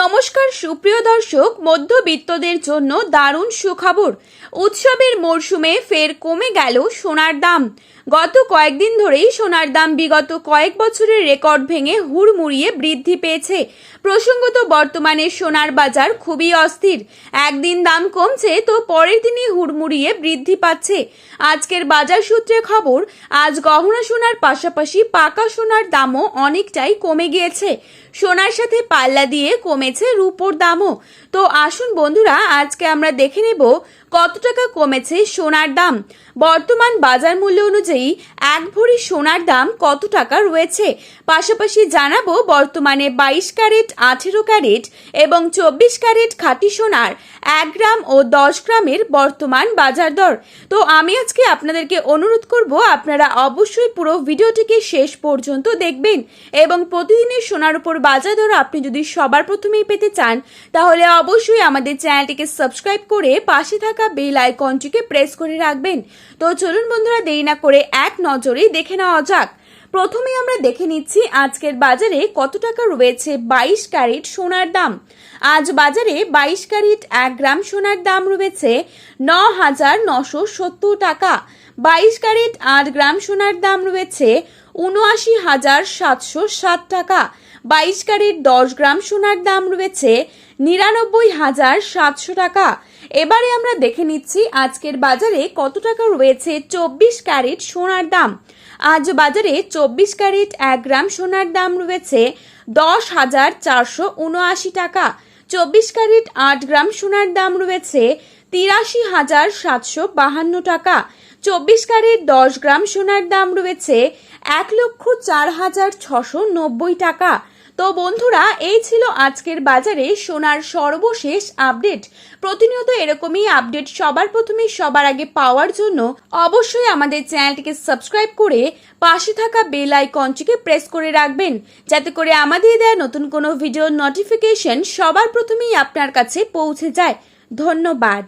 নমস্কার, সুপ্রিয় দর্শক, মধ্যবিত্তদের জন্য দারুণ সুখবর। উৎসবের মরশুমে ফের কমে গেল সোনার দাম। গত কয়েকদিন ধরেই সোনার দাম বিগত কয়েক বছরের রেকর্ড ভেঙে হুড়মুড়িয়ে বৃদ্ধি পেয়েছে। প্রসঙ্গত, বর্তমানে সোনার বাজার খুবই অস্থির। একদিন দাম কমছে তো পরের দিনই হুড়মুড়িয়ে বৃদ্ধি পাচ্ছে। আজকের বাজার সূত্রে খবর, আজ গহনা সোনার পাশাপাশি পাকা সোনার দামও অনেকটাই কমে গিয়েছে। সোনার সাথে পাল্লা দিয়ে কমেছে রূপোর দামও। তো আসুন বন্ধুরা আজকে আমরা দেখে নেব কত টাকা কমেছে সোনার দাম? বর্তমান বাজার মূল্য অনুযায়ী এক ভরি সোনার দাম কত টাকা রয়েছে? পাশাপাশি জানাব বর্তমানে বাইশ ক্যারেট, আঠেরো ক্যারেট এবং চব্বিশ ক্যারেট খাঁটি সোনার এক গ্রাম ও দশ গ্রামের বর্তমান বাজার দর। তো আমি আজকে আপনাদেরকে অনুরোধ করব, আপনারা অবশ্যই পুরো ভিডিওটিকে শেষ পর্যন্ত দেখবেন এবং প্রতিদিনের সোনার উপর বাজার দর আপনি যদি সবার প্রথমেই পেতে চান, তাহলে অবশ্যই আমাদের চ্যানেলটিকে সাবস্ক্রাইব করে পাশে থাকা বেল আইকনটিকে প্রেস করে রাখবেন। তো চলুন বন্ধুরা, দেরি না করে এক নজরেই দেখে নেওয়া যাক। প্রথমে আমরা দেখে নিচ্ছি আজকের বাজারে কত টাকা রয়েছে বাইশ ক্যারেট সোনার দাম। আজ বাজারে বাইশ ক্যারেট এক গ্রাম সোনার দাম রয়েছে ন হাজার নশো সত্তর টাকা। বাইশ ক্যারেট আট গ্রাম সোনার দাম রয়েছে উনআশি হাজার সাতশো সাত টাকা। বাইশ ক্যারেট দশ গ্রাম সোনার দাম রয়েছে নিরানব্বই হাজার সাতশো টাকা। এবারে আমরা দেখে নিচ্ছি আজকের বাজারে কত টাকা রয়েছে চব্বিশ ক্যারেট সোনার দাম। আজ বাজারে চব্বিশ ক্যারেট এক গ্রাম সোনার দাম রয়েছে দশ হাজার চারশো উনআশি টাকা। চব্বিশ ক্যারেট আট গ্রাম সোনার দাম রয়েছে তিরাশি হাজার সাতশো বাহান্ন টাকা। চব্বিশ ক্যারেট দশ গ্রাম সোনার দাম রয়েছে এক লক্ষ চার হাজার ছশো নব্বই টাকা। তো বন্ধুরা, এই ছিল আজকের বাজারে সোনার সর্বশেষ আপডেট। প্রতিনিয়ত এরকমই আপডেট সবার প্রথমে সবার আগে পাওয়ার জন্য অবশ্যই আমাদের চ্যানেলটিকে সাবস্ক্রাইব করে পাশে থাকা বেল আইকনটিকে প্রেস করে রাখবেন, যাতে করে আমাদের দেওয়া নতুন কোনো ভিডিও নোটিফিকেশন সবার প্রথমেই আপনার কাছে পৌঁছে যায়। ধন্যবাদ।